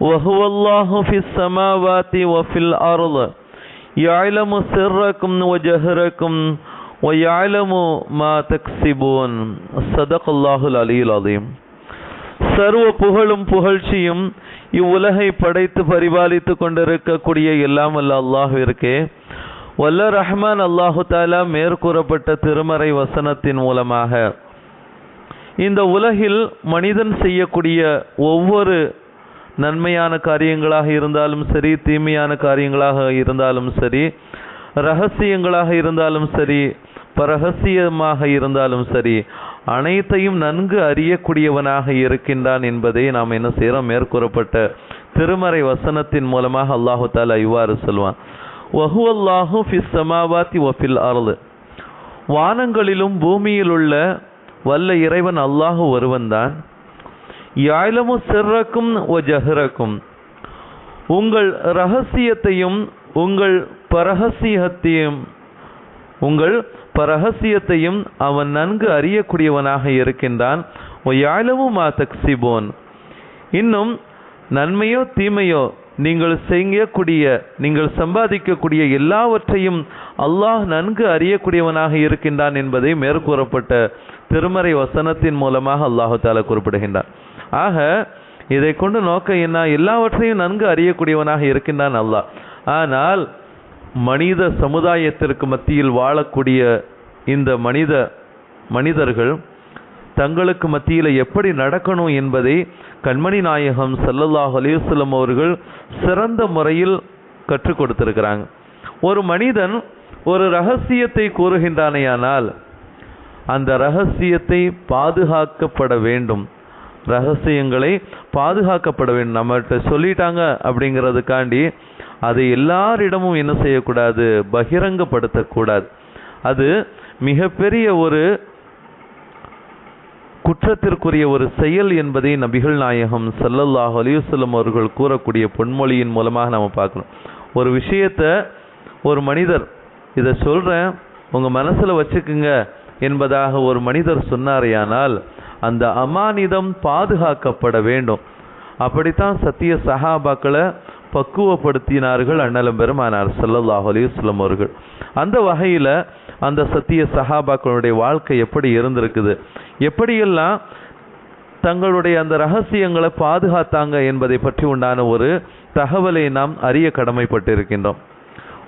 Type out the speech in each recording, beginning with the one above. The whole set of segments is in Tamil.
وهو الله في السماوات وفي الأرض يعلم سركم وجهركم ويعلم ما تكسبون صدق الله العلي العظيم சர்வ புகழும் புகழ்ச்சியும் இவ்வுலகை படைத்து பரிபாலித்து கொண்டிருக்கக்கூடிய எல்லாம் அல்ல அல்லாஹிற்கே வல்ல ரஹ்மான் அல்லாஹு தாலா மேற்கூறப்பட்ட திருமறை வசனத்தின் மூலமாக இந்த உலகில் மனிதன் செய்யக்கூடிய ஒவ்வொரு நன்மையான காரியங்களாக இருந்தாலும் சரி தீமையான காரியங்களாக இருந்தாலும் சரி ரகசியங்களாக இருந்தாலும் சரி பரகசியமாக இருந்தாலும் சரி அனைத்தையும் நன்கு அறியக்கூடியவனாக இருக்கின்றான் என்பதை நாம் என்ன செய்கிறோம்? மேற்கூறப்பட்ட திருமறை வசனத்தின் மூலமாக அல்லாஹு தாலா இவ்வாறு சொல்வான். வஹு அல்லாஹு ஃபிஸ் சமாவாத்தி அருள் வானங்களிலும் பூமியில் உள்ள வல்ல இறைவன் அல்லாஹு ஒருவன்தான். யாழமு சிறக்கும் ஒ ஜஹ்ரக்கும். உங்கள் ரகசியத்தையும் உங்கள் பரகசியத்தையும் உங்கள் பரகசியத்தையும் அவன் நன்கு அறியக்கூடியவனாக இருக்கின்றான். ஓ யாழமு மா தக்சிபோன். இன்னும் நன்மையோ தீமையோ நீங்கள் செய்யக்கூடிய நீங்கள் சம்பாதிக்கக்கூடிய எல்லாவற்றையும் அல்லாஹ் நன்கு அறியக்கூடியவனாக இருக்கின்றான் என்பதை மேற்கூறப்பட்ட திருமறை வசனத்தின் மூலமாக அல்லாஹு தாலா குறிப்பிடுகின்றான். ஆக இதை கொண்டு நோக்க என்ன எல்லாவற்றையும் நன்கு அறியக்கூடியவனாக இருக்கின்றான் அல்லாஹ். ஆனால் மனித சமுதாயத்திற்கு மத்தியில் வாழக்கூடிய இந்த மனித மனிதர்கள் தங்களுக்கு மத்தியில் எப்படி நடக்கணும் என்பதை கண்மணி நாயகம் சல்லல்லாஹ் அலிவசல்லம் அவர்கள் சிறந்த முறையில் கற்றுக் கொடுத்திருக்கிறாங்க. ஒரு மனிதன் ஒரு ரகசியத்தை கூறுகின்றானேயானால் அந்த ரகசியத்தை பாதுகாக்கப்பட வேண்டும். ரகசியங்களை பாதுகாக்கப்பட வேண்டும். நம்மகிட்ட சொல்லிட்டாங்க அப்படிங்கிறதுக்காண்டி அதை எல்லாரிடமும் என்ன செய்யக்கூடாது? பகிரங்கப்படுத்தக்கூடாது. அது மிகப்பெரிய ஒரு குற்றத்திற்குரிய ஒரு செயல் என்பதை நபிகள் நாயகம் சல்லல்லாஹ் அலிவசல்லம் அவர்கள் கூறக்கூடிய பொன்மொழியின் மூலமாக நம்ம பார்க்கணும். ஒரு விஷயத்தை ஒரு மனிதர் இதை சொல்கிறேன் உங்கள் மனசில் வச்சுக்குங்க என்பதாக ஒரு மனிதர் சொன்னாரையானால் அந்த அமானிதம் பாதுகாக்கப்பட வேண்டும். அப்படித்தான் சத்திய சஹாபாக்களை பக்குவப்படுத்தினார்கள் அண்ணலம் பெருமானார் சல்லல்லாஹ் அலிஸ்லம் அவர்கள். அந்த வகையில் அந்த சத்திய சஹாபாக்களுடைய வாழ்க்கை எப்படி இருந்திருக்குது? எப்படியெல்லாம் தங்களுடைய அந்த ரகசியங்களை பாதுகாத்தாங்க என்பதை பற்றி உண்டான ஒரு தகவலை நாம் அறிய கடமைப்பட்டிருக்கின்றோம்.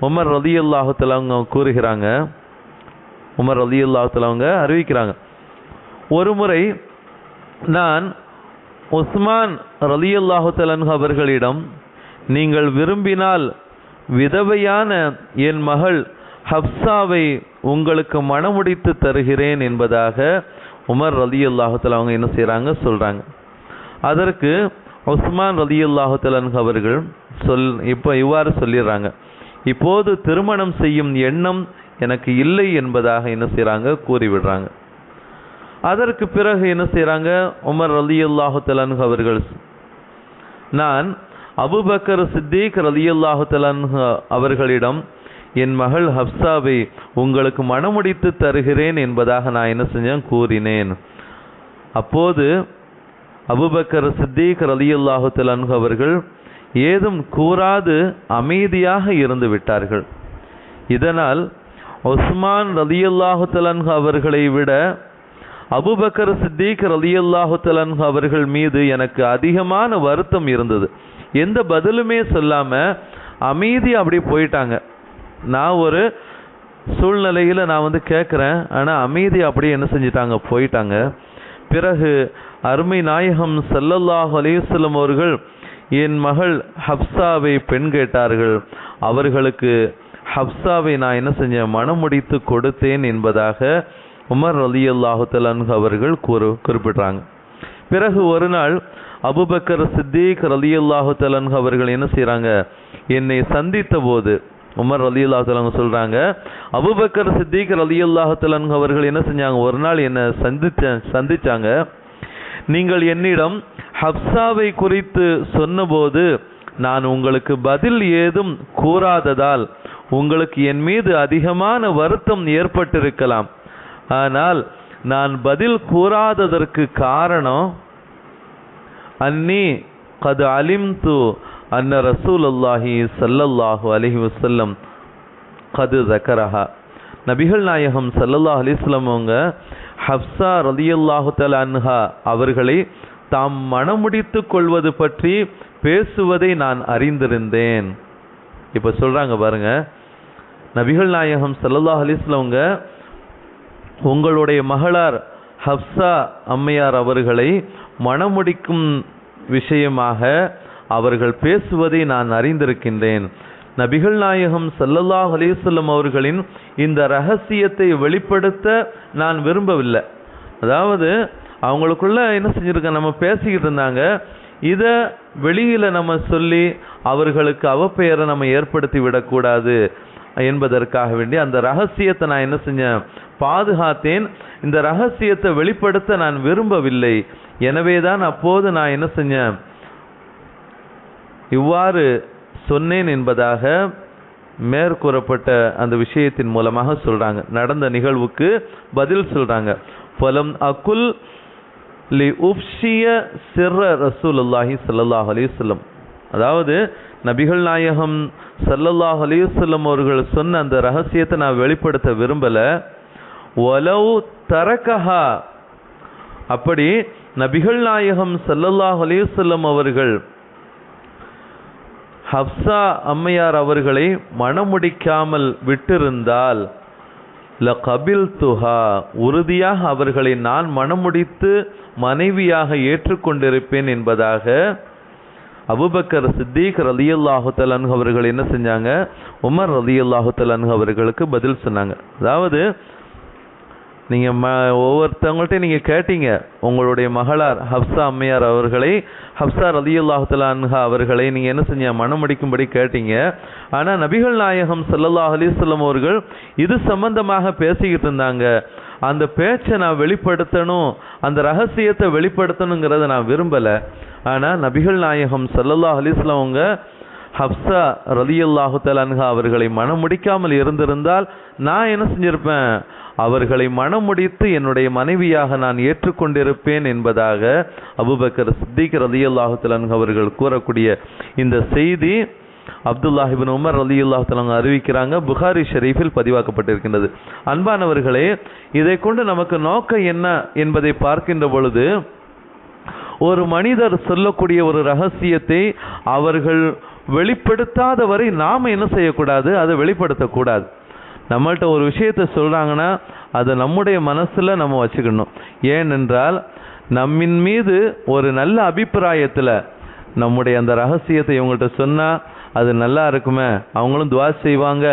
உமர் ரதியுல்லாஹத்தில் அவங்க கூறுகிறாங்க. உமர் ரதியுல்லாஹத்தில் அவங்க அறிவிக்கிறாங்க. ஒரு முறை நான் உஸ்மான் ரலி அல்லாஹு அவர்களிடம் நீங்கள் விரும்பினால் விதவையான என் மகள் ஹப்சாவை உங்களுக்கு மனமுடித்து தருகிறேன் என்பதாக உமர் ரலி அவங்க என்ன செய்கிறாங்க சொல்கிறாங்க அதற்கு உஸ்மான் ரலி அல்லாஹுத்தலன் அவர்கள் சொல் இப்போ இவ்வாறு சொல்லிடுறாங்க. இப்போது திருமணம் செய்யும் எண்ணம் எனக்கு இல்லை என்பதாக என்ன செய்கிறாங்க கூறிவிடுறாங்க. அதற்கு பிறகு என்ன செய்கிறாங்க உமர் ரலி அல்லாஹுத்தலன் அவர்கள். நான் அபுபக்கர் சித்திக் ரலி அல்லாஹுத்தலன் அவர்களிடம் என் மகள் ஹப்சாவை உங்களுக்கு மனமுடித்து தருகிறேன் என்பதாக நான் என்ன செஞ்சேன்? கூறினேன். அப்போது அபுபக்கர் சித்திக் ரலி அல்லாஹுத்தலன் அவர்கள் ஏதும் கூறாது அமைதியாக இருந்து விட்டார்கள். இதனால் உஸ்மான் ரலியல்லாஹு தலன்ஹு அவர்களை விட அபுபக்கர் சித்திக் ரலியல்லாஹு தலன் அவர்கள் மீது எனக்கு அதிகமான வருத்தம் இருந்தது. எந்த பதிலுமே சொல்லாமல் அமைதி அப்படி போயிட்டாங்க. நான் ஒரு சூழ்நிலையில் நான் வந்து கேட்குறேன் ஆனால் அமைதி அப்படியே என்ன செஞ்சிட்டாங்க? போயிட்டாங்க. பிறகு அருமை நாயகம் சல்லல்லாஹு அலிவசல்லம் அவர்கள் என் மகள் ஹப்சாவை பெண் கேட்டார்கள். அவர்களுக்கு ஹப்சாவை நான் என்ன செஞ்சேன்? மனமுடித்து கொடுத்தேன் என்பதாக உமர் அலி அல்லாஹுத்தலன் அவர்கள் கூறு குறிப்பிட்றாங்க. பிறகு ஒரு நாள் அபுபக்கர் சித்திக் அலி தலன்ஹு அவர்கள் என்ன செய்கிறாங்க என்னை சந்தித்த போது உமர் அலி அல்லாஹலங்க சொல்கிறாங்க அபுபக்கர் சித்திக் அலி அல்லாஹலங்க அவர்கள் என்ன செஞ்சாங்க? ஒரு நாள் என்ன சந்திச்ச சந்தித்தாங்க நீங்கள் என்னிடம் ஹப்சாவை குறித்து சொன்னபோது நான் உங்களுக்கு பதில் ஏதும் கூறாததால் உங்களுக்கு என் மீது அதிகமான வருத்தம் ஏற்பட்டிருக்கலாம். ஆனால் நான் பதில் கூறாததற்கு காரணம் அன்னி கது அலிம்து அன்ன ரசூல் அல்லாஹி சல்லல்லாஹு அலஹி வசல்லம் கது ஜக்கரஹா நபிகள் நாயகம் சல்லல்லாஹ் அலிஸ்லம் அவங்க ஹப்சா ரதியல்லாஹு தல அன்ஹா அவர்களை தாம் மனமுடித்து கொள்வது பற்றி பேசுவதை நான் அறிந்திருந்தேன். இப்போ சொல்கிறாங்க பாருங்க நபிகள் நாயகம் சல்லல்லாஹ் அலிஸ்லவங்க உங்களுடைய மகளார் ஹப்சா அம்மையார் அவர்களை மணமுடிக்கும் விஷயமாக அவர்கள் பேசுவதை நான் அறிந்திருக்கின்றேன். நபிகள் நாயகம் சல்லல்லாஹ் அலிசல்லம் அவர்களின் இந்த ரகசியத்தை வெளிப்படுத்த நான் விரும்பவில்லை. அதாவது அவங்களுக்குள்ள என்ன செஞ்சுருக்க நம்ம பேசிக்கிட்டு இருந்தாங்க. இதை வெளியில் நம்ம சொல்லி அவர்களுக்கு அவப்பெயரை நம்ம ஏற்படுத்தி விடக்கூடாது. என்பதற்காக வேண்டி அந்த ரகசியத்தை நான் என்ன செஞ்சேன்? பாதுகாத்தேன். இந்த ரகசியத்தை வெளிப்படுத்த நான் விரும்பவில்லை. எனவே தான் அப்போது நான் என்ன செஞ்சேன்? இவ்வாறு சொன்னேன் என்பதாக மேற்கூறப்பட்ட அந்த விஷயத்தின் மூலமாக சொல்றாங்க. நடந்த நிகழ்வுக்கு பதில் சொல்றாங்க. பலம் அகுல் லி உப்ஷிய சிற ரசூலுல்லாஹி ஸல்லல்லாஹு அலைஹி அதாவது நபிகள் நாயகம் சல்லல்லாஹ் அலிவசல்லம் அவர்கள் சொன்ன அந்த ரகசியத்தை நான் வெளிப்படுத்த விரும்பல. ஒலவு தரக்கஹா. அப்படி நபிகள் நாயகம் சல்லல்லாஹ் அலிவசல்லம் அவர்கள் ஹப்சா அம்மையார் அவர்களை மனமுடிக்காமல் விட்டிருந்தால் ல கபில் துஹா உறுதியாக அவர்களை நான் மணமுடித்து மனைவியாக ஏற்றுக்கொண்டிருப்பேன் என்பதாக அபுபக்கர் சித்திக் ரலி அல்லாஹுத்தலன் அவர்கள் என்ன செஞ்சாங்க? உமர் ரலி அல்லாஹுத்தலன் அவர்களுக்கு பதில் சொன்னாங்க. அதாவது நீங்கள் ம ஒவ்வொருத்தவங்கள்ட்ட நீங்கள் கேட்டீங்க. உங்களுடைய மகளார் ஹப்சா அம்மையார் அவர்களை ஹப்சா ரலியல்லாஹு தலான்ஹா அவர்களை நீங்கள் என்ன செஞ்ச மனமுடிக்கும்படி கேட்டீங்க. ஆனால் நபிகள் நாயகம் சல்லல்லா அலிஸ்லம் அவர்கள் இது சம்பந்தமாக பேசிக்கிட்டு இருந்தாங்க. அந்த பேச்சை நான் வெளிப்படுத்தணும் அந்த ரகசியத்தை வெளிப்படுத்தணுங்கிறத நான் விரும்பலை. ஆனால் நபிகள் நாயகம் சல்லல்லா அலிஸ்லாம் அவங்க ஹப்சா ரலியல்லாஹு தலான்ஹா அவர்களை முடிக்காமல் இருந்திருந்தால் நான் என்ன செஞ்சிருப்பேன்? அவர்களை மணமுடித்து என்னுடைய மனைவியாக நான் ஏற்றுக்கொண்டிருப்பேன் என்பதாக அபுபக்கர் சித்திக் ரலியல்லாஹு தலான்ஹு அவர்கள் கூறக்கூடிய இந்த செய்தி அப்துல்லாஹிபின் உமர் அலி அல்லாஹ் அறிவிக்கிறாங்க. புகாரி ஷெரீஃபில் பதிவாக்கப்பட்டிருக்கின்றது. அன்பானவர்களே இதை கொண்டு நமக்கு நோக்கம் என்ன என்பதை பார்க்கின்ற பொழுது ஒரு மனிதர் சொல்லக்கூடிய ஒரு ரகசியத்தை அவர்கள் வெளிப்படுத்தாத வரை நாம் என்ன செய்யக்கூடாது? அதை வெளிப்படுத்தக்கூடாது. நம்மள்கிட்ட ஒரு விஷயத்தை சொல்கிறாங்கன்னா அதை நம்முடைய மனசில் நம்ம வச்சுக்கணும். ஏனென்றால் நம்மின் மீது ஒரு நல்ல அபிப்பிராயத்தில் நம்முடைய அந்த ரகசியத்தை இவங்கள்ட்ட சொன்னால் அது நல்லா இருக்குமே அவங்களும் துவா செய்வாங்க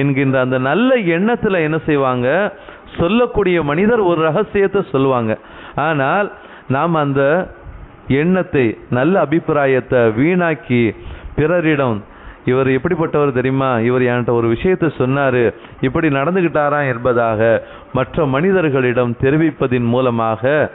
என்கின்ற அந்த நல்ல எண்ணத்தில் என்ன செய்வாங்க? சொல்லக்கூடிய மனிதர் ஒரு ரகசியத்தை சொல்லுவாங்க. ஆனால் நாம் அந்த எண்ணத்தை நல்ல அபிப்பிராயத்தை வீணாக்கி பிறரிடம் இவர் எப்படிப்பட்டவர் தெரியுமா? இவர் என்கிட்ட ஒரு விஷயத்தை சொன்னார். இப்படி நடந்துகிட்டாரா என்பதாக மற்ற மனிதர்களிடம் தெரிவிப்பதின் மூலமாக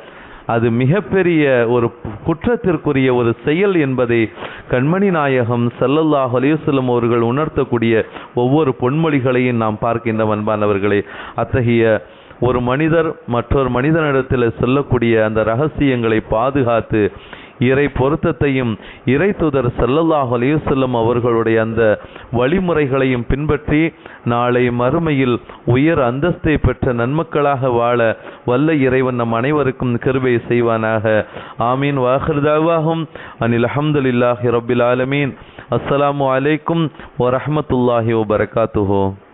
அது மிகப்பெரிய ஒரு குற்றத்திற்குரிய ஒரு செயல் என்பதை கண்மணி நாயகம் சல்லல்லாஹ் அலிவசல்லம் அவர்கள் உணர்த்தக்கூடிய ஒவ்வொரு பொன்மொழிகளையும் நாம் பார்க்கின்ற அன்பானவர்களே அத்தகைய ஒரு மனிதர் மற்றொரு மனிதனிடத்தில் சொல்லக்கூடிய அந்த ரகசியங்களை பாதுகாத்து இறை பொருத்தத்தையும் இறை தூதர் செல்லல்லாஹ் செல்லும் அவர்களுடைய அந்த வழிமுறைகளையும் பின்பற்றி நாளை மறுமையில் உயர் அந்தஸ்தை பெற்ற நன்மக்களாக வாழ வல்ல இறைவன் நம் அனைவருக்கும் கிருபை செய்வானாக. ஆமீன். வாஹர்தாவாகும் அனில் அஹமதுல்லாஹி ரபில் ஆலமீன். அஸ்ஸலாமு அலைக்கும் வரஹமத்துல்லாஹி வபரகாத்துஹோ